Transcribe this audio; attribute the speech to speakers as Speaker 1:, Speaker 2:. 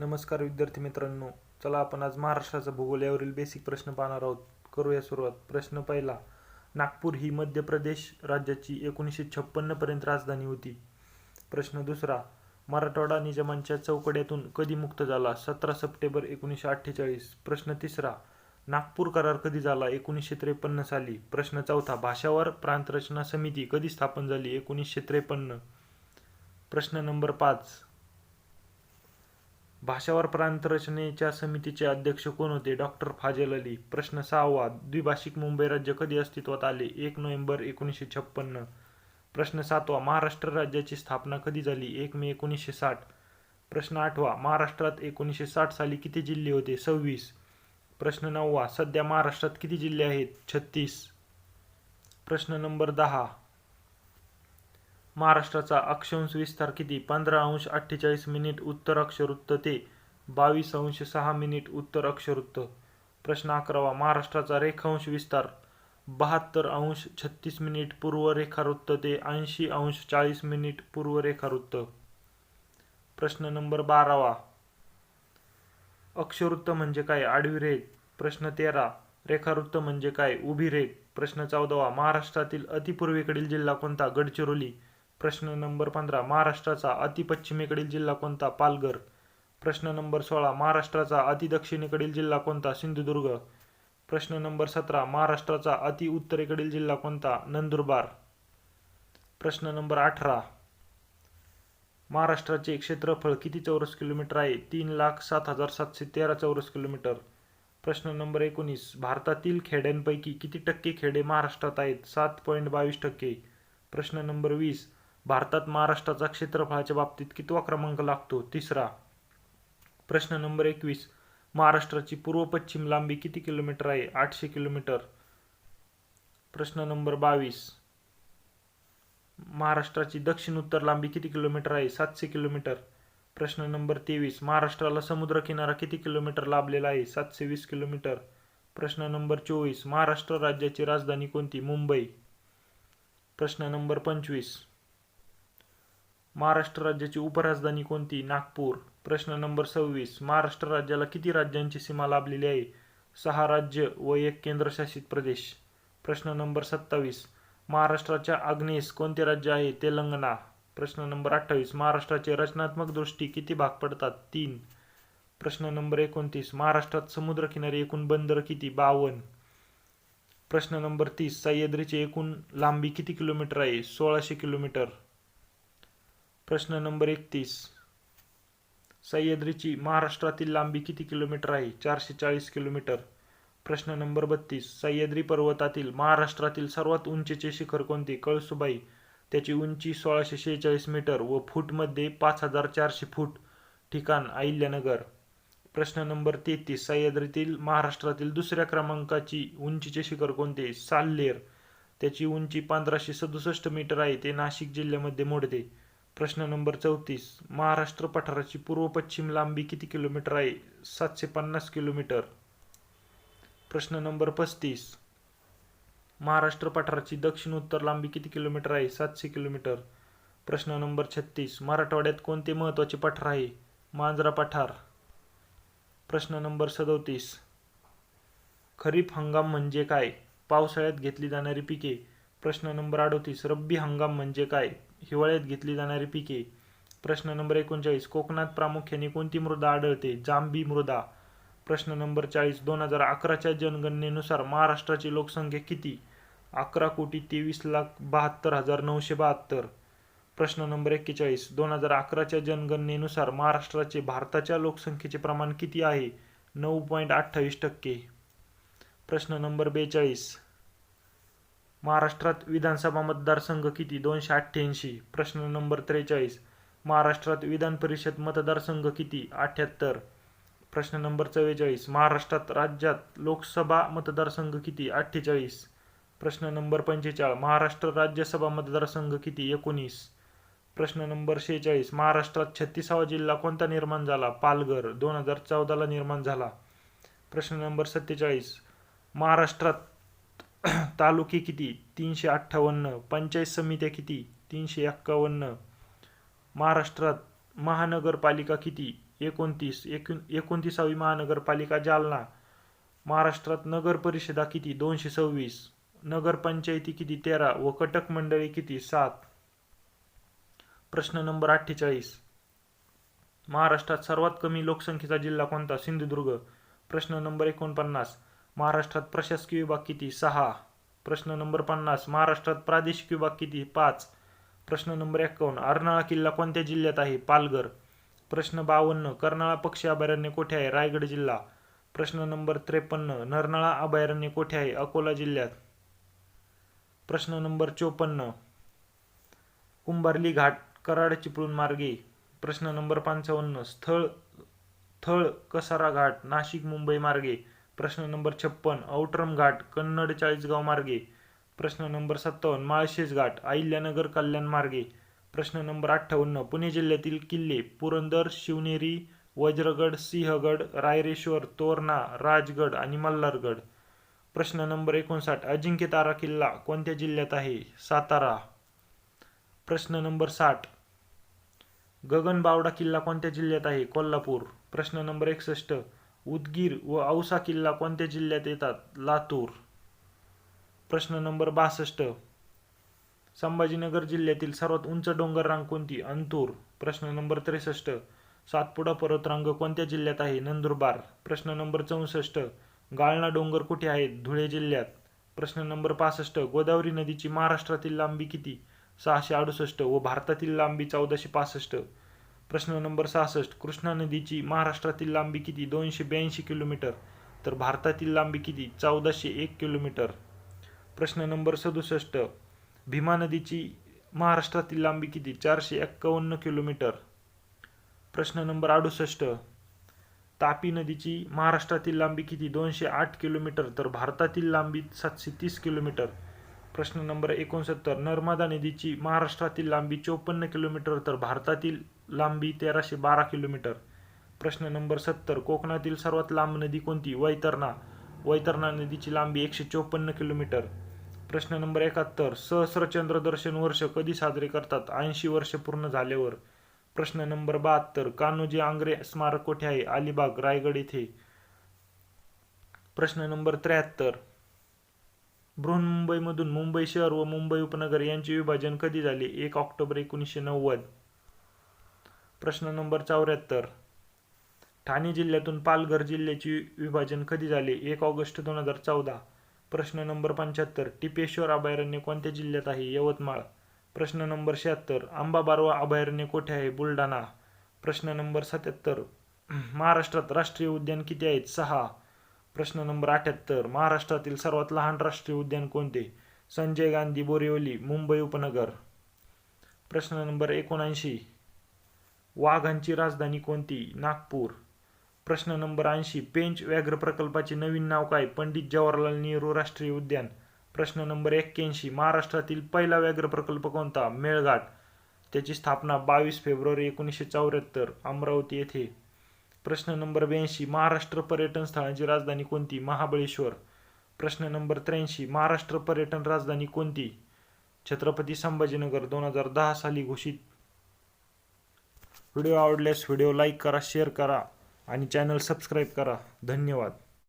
Speaker 1: नमस्कार विद्यार्थी मित्रांनो. चला आपण आज महाराष्ट्राचा भूगोल यावरील बेसिक प्रश्न पाहणार आहोत. करूया सुरुवात. प्रश्न पहिला. नागपूर ही मध्य प्रदेश राज्याची एकोणीसशे छप्पन्न पर्यंत राजधानी होती. प्रश्न दुसरा. मराठवाडा निजामांच्या चौकड्यातून कधी मुक्त झाला? सतरा सप्टेंबर एकोणीसशे अठ्ठेचाळीस. प्रश्न तिसरा. नागपूर करार कधी झाला? एकोणीसशे त्रेपन्न साली. प्रश्न चौथा. भाषावर प्रांतरचना समिती कधी स्थापन झाली? एकोणीसशे त्रेपन्न. प्रश्न नंबर पाच. भाषावर प्रांतरचनेच्या समितीचे अध्यक्ष कोण होते? डॉक्टर फाजल अली. प्रश्न सहावा द्विभाषिक मुंबई राज्य कधी अस्तित्वात आले? एक नोव्हेंबर एकोणीसशे छप्पन्न प्रश्न सातवा महाराष्ट्र राज्याची स्थापना कधी झाली? एक मे एकोणीसशे साठ. प्रश्न आठवा महाराष्ट्रात एकोणीसशे साठ साली किती जिल्हे होते? सव्वीस. प्रश्न नववा सध्या महाराष्ट्रात किती जिल्हे आहेत? छत्तीस. प्रश्न नंबर दहा महाराष्ट्राचा अक्षांश विस्तार किती? पंधरा अंश अठ्ठेचाळीस मिनिट उत्तर अक्षवृत्त ते बावीस अंश सहा मिनिट उत्तर अक्षवृत्त प्रश्न अकरावा महाराष्ट्राचा रेखांश विस्तार. बहात्तर अंश छत्तीस मिनिट पूर्व रेखावृत्त ते ऐंशी अंश चाळीस मिनिट पूर्व रेखावृत्त. प्रश्न नंबर बारावा. अक्षवृत्त म्हणजे काय? आडवी रेघ. प्रश्न तेरा. रेखावृत्त म्हणजे काय? उभी रेघ. प्रश्न चौदावा. महाराष्ट्रातील अतिपूर्वेकडील जिल्हा कोणता? गडचिरोली. प्रश्न नंबर पंधरा महाराष्ट्राचा अतिपश्चिमेकडील जिल्हा कोणता? पालघर. प्रश्न नंबर सोळा महाराष्ट्राचा अतिदक्षिणेकडील जिल्हा कोणता? सिंधुदुर्ग. प्रश्न नंबर सतरा महाराष्ट्राचा अति उत्तरेकडील जिल्हा कोणता? नंदुरबार. प्रश्न नंबर अठरा महाराष्ट्राचे क्षेत्रफळ किती चौरस किलोमीटर आहे? तीन लाख सात हजार सातशे तेरा चौरस किलोमीटर. प्रश्न नंबर एकोणीस भारतातील खेड्यांपैकी किती टक्के खेडे महाराष्ट्रात आहेत? सात पॉईंट बावीस टक्के. प्रश्न नंबर वीस भारतात महाराष्ट्राचा क्षेत्रफळाच्या बाबतीत कितवा क्रमांक लागतो? तिसरा. प्रश्न नंबर एकवीस. महाराष्ट्राची पूर्व पश्चिम लांबी किती किलोमीटर आहे? आठशे किलोमीटर. प्रश्न नंबर बावीस. महाराष्ट्राची दक्षिण उत्तर लांबी किती किलोमीटर आहे? सातशे किलोमीटर. प्रश्न नंबर तेवीस. महाराष्ट्राला समुद्रकिनारा किती किलोमीटर लाभलेला आहे? सातशे वीस किलोमीटर. प्रश्न नंबर चोवीस. महाराष्ट्र राज्याची राजधानी कोणती? मुंबई. प्रश्न नंबर पंचवीस. महाराष्ट्र राज्याची उपराजधानी कोणती? नागपूर. प्रश्न नंबर सव्वीस. महाराष्ट्र राज्याला किती राज्यांची सीमा लाभलेली आहे? सहा राज्य व एक केंद्रशासित प्रदेश. प्रश्न नंबर सत्तावीस. महाराष्ट्राच्या आग्नेस कोणते राज्य आहे? तेलंगणा. प्रश्न नंबर अठ्ठावीस. महाराष्ट्राचे रचनात्मक दृष्टी किती भाग पडतात? तीन. प्रश्न नंबर एकोणतीस. महाराष्ट्रात समुद्रकिनारी एकूण बंदर किती? बावन प्रश्न नंबर तीस. सह्याद्रीची एकूण लांबी किती किलोमीटर आहे? सोळाशे किलोमीटर. प्रश्न नंबर एकतीस. सह्याद्रीची महाराष्ट्रातील लांबी किती किलोमीटर आहे? चारशे चाळीस किलोमीटर. प्रश्न नंबर बत्तीस. सह्याद्री पर्वतातील महाराष्ट्रातील सर्वात उंचीचे शिखर कोणते? कळसुबाई. त्याची उंची सोळाशे शेहेचाळीस मीटर व फूटमध्ये पाच हजार चारशे फूट ठिकाण अहिल्यानगर. प्रश्न नंबर तेहतीस. सह्याद्रीतील महाराष्ट्रातील दुसऱ्या क्रमांकाची उंचीचे शिखर कोणते? साल्लेर. त्याची उंची पंधराशे सदुसष्ट मीटर आहे. ते नाशिक जिल्ह्यामध्ये मोडते. प्रश्न नंबर चौतीस. महाराष्ट्र पठाराची पूर्व पश्चिम लांबी किती किलोमीटर आहे? सातशे पन्नास किलोमीटर. प्रश्न नंबर पस्तीस. महाराष्ट्र पठाराची दक्षिण उत्तर लांबी किती किलोमीटर आहे? सातशे किलोमीटर. प्रश्न नंबर छत्तीस. मराठवाड्यात कोणते महत्त्वाचे पठार आहे? मांजरा पठार. प्रश्न नंबर सदोतीस. खरीप हंगाम म्हणजे काय? पावसाळ्यात घेतली जाणारी पिके. प्रश्न नंबर अडोतीस रब्बी हंगाम म्हणजे काय? हिवाळ्यात घेतली जाणारी पिके. प्रश्न नंबर एकोणचाळीस कोकणात प्रामुख्याने कोणती मृदा आढळते? जांबी मृदा. प्रश्न नंबर चाळीस दोन हजार अकराच्या जनगणनेनुसार महाराष्ट्राची लोकसंख्या किती? अकरा कोटी तेवीस लाख बहात्तर हजार नऊशे बहात्तर. प्रश्न नंबर एक्केचाळीस दोन हजार अकराच्या जनगणनेनुसार महाराष्ट्राचे भारताच्या लोकसंख्येचे प्रमाण किती आहे? नऊ पॉईंट अठ्ठावीस टक्के. प्रश्न नंबर बेचाळीस महाराष्ट्रात विधानसभा मतदारसंघ किती? दोनशे अठ्ठ्याऐंशी. प्रश्न नंबर त्रेचाळीस. महाराष्ट्रात विधान परिषद मतदारसंघ किती? अठ्ठ्याहत्तर. प्रश्न नंबर चव्वेचाळीस. महाराष्ट्रात राज्यात लोकसभा मतदारसंघ किती? अठ्ठेचाळीस. प्रश्न नंबर पंचेचाळीस महाराष्ट्र राज्यसभा मतदारसंघ किती? एकोणीस. प्रश्न नंबर शेहेचाळीस. महाराष्ट्रात छत्तीसावा जिल्हा कोणता निर्माण झाला? पालघर. दोन हजार चौदाला निर्माण झाला. प्रश्न नंबर सत्तेचाळीस. महाराष्ट्रात तालुके किती? तीनशे अठ्ठावन्न. पंचायत समित्या किती? तीनशे एक्कावन्न. महाराष्ट्रात महानगरपालिका किती? एकोणतीस. एकूण एकोणतीसावी महानगरपालिका जालना. महाराष्ट्रात नगर परिषदा किती? दोनशे सव्वीस. नगरपंचायती किती? तेरा. व कटक मंडळी किती? सात. प्रश्न नंबर अठ्ठेचाळीस. महाराष्ट्रात सर्वात कमी लोकसंख्येचा जिल्हा कोणता? सिंधुदुर्ग. प्रश्न नंबर एकोणपन्नास. महाराष्ट्रात प्रशासकीय विभाग किती? सहा. प्रश्न नंबर पन्नास. महाराष्ट्रात प्रादेशिक विभाग किती? पाच. प्रश्न नंबर एकावन्न अर्नाळा किल्ला कोणत्या जिल्ह्यात आहे? पालघर. प्रश्न बावन्न. कर्नाळा पक्षी अभयारण्य कोठे आहे? रायगड जिल्हा. प्रश्न नंबर त्रेपन्न. नरनाळा अभयारण्य कोठे आहे? अकोला जिल्ह्यात. प्रश्न नंबर चोपन्न. कुंभारली घाट कराड चिपळूण मार्गे. प्रश्न नंबर पंचावन्न. स्थळ थळ कसारा घाट नाशिक मुंबई मार्गे. प्रश्न नंबर छप्पन औटरम घाट कन्नड चाळीसगाव मार्गे. प्रश्न नंबर सत्तावन्न माळशेज घाट अहिल्यानगर कल्याण मार्गे. प्रश्न नंबर अठ्ठावन्न पुणे जिल्ह्यातील किल्ले पुरंदर शिवनेरी वज्रगड सिंहगड रायरेश्वर तोरणा राजगड आणि मल्हारगड. प्रश्न नंबर एकोणसाठ अजिंक्य तारा किल्ला कोणत्या जिल्ह्यात आहे? सातारा. प्रश्न नंबर साठ गगनबावडा किल्ला कोणत्या जिल्ह्यात आहे? कोल्हापूर. प्रश्न नंबर एकसष्ट उदगीर व औसा किल्ला कोणत्या जिल्ह्यात येतात? लातूर. प्रश्न नंबर बासष्ट. संभाजीनगर जिल्ह्यातील सर्वात उंच डोंगर रांग कोणती? अंतूर. प्रश्न नंबर त्रेसष्ट. सातपुडा पर्वतरांग कोणत्या जिल्ह्यात आहे? नंदुरबार. प्रश्न नंबर चौसष्ट. गाळणा डोंगर कुठे आहेत? धुळे जिल्ह्यात. प्रश्न नंबर पासष्ट. गोदावरी नदीची महाराष्ट्रातील लांबी किती? सहाशे अडुसष्ट व भारतातील लांबी चौदाशे पासष्ट. प्रश्न नंबर सहासष्ट कृष्णा नदीची महाराष्ट्रातील लांबी किती? दोनशे ब्याऐंशी किलोमीटर. तर भारतातील लांबी किती? चौदाशे एक किलोमीटर. प्रश्न नंबर सदुसष्ट भीमा नदीची महाराष्ट्रातील लांबी किती? चारशे एक्कावन्न किलोमीटर. प्रश्न नंबर अडुसष्ट तापी नदीची महाराष्ट्रातील लांबी किती? दोनशे आठ किलोमीटर. तर भारतातील लांबी सातशे तीस किलोमीटर. प्रश्न नंबर एकोणसत्तर नर्मदा नदीची महाराष्ट्रातील लांबी चोपन्न किलोमीटर. तर भारतातील लांबी तेराशे बारा किलोमीटर. प्रश्न नंबर सत्तर कोकणातील सर्वात लांब नदी कोणती? वैतरणा. वैतरणा नदीची लांबी एकशे चोपन्न किलोमीटर. प्रश्न नंबर एकाहत्तर सहस्रचंद्र दर्शन वर्ष कधी साजरे करतात? ऐंशी वर्ष पूर्ण झाल्यावर. प्रश्न नंबर बहात्तर कान्होजी आंग्रे स्मारक कुठे आहे? अलिबाग रायगड येथे. प्रश्न नंबर त्र्याहत्तर बृहन्मुंबईमधून मुंबई शहर व मुंबई उपनगर यांचे विभाजन कधी झाले? एक ऑक्टोबर एकोणीसशे नव्वद. प्रश्न नंबर चौऱ्याहत्तर. ठाणे जिल्ह्यातून पालघर जिल्ह्याचे विभाजन कधी झाले? एक ऑगस्ट दोन हजार चौदा. प्रश्न नंबर पंच्याहत्तर. टिपेश्वर अभयारण्य कोणत्या जिल्ह्यात आहे? यवतमाळ. प्रश्न नंबर शहात्तर. आंबाबारवा अभयारण्य कोठे आहे? बुलढाणा. प्रश्न नंबर सत्याहत्तर. महाराष्ट्रात राष्ट्रीय उद्यान किती आहेत? सहा. प्रश्न नंबर अठ्याहत्तर. महाराष्ट्रातील सर्वात लहान राष्ट्रीय उद्यान कोणते? संजय गांधी बोरिवली मुंबई उपनगर. प्रश्न नंबर एकोणऐंशी. वाघांची राजधानी कोणती? नागपूर. प्रश्न नंबर ऐंशी. पेंच व्याघ्र प्रकल्पाचे नवीन नाव काय? पंडित जवाहरलाल नेहरू राष्ट्रीय उद्यान. प्रश्न नंबर एक्क्याऐंशी. महाराष्ट्रातील पहिला व्याघ्र प्रकल्प कोणता? मेळघाट. त्याची स्थापना बावीस फेब्रुवारी एकोणीसशे चौऱ्याहत्तर अमरावती येथे. प्रश्न नंबर ब्याऐंशी. महाराष्ट्र पर्यटन स्थळांची राजधानी कोणती? महाबळेश्वर. प्रश्न नंबर त्र्याऐंशी. महाराष्ट्र पर्यटन राजधानी कोणती? छत्रपती संभाजीनगर दोन हजार दहा साली घोषित व्हिडिओ आवडल्यास व्हिडिओ लाईक करा शेअर करा आणि चॅनल सबस्क्राईब करा. धन्यवाद.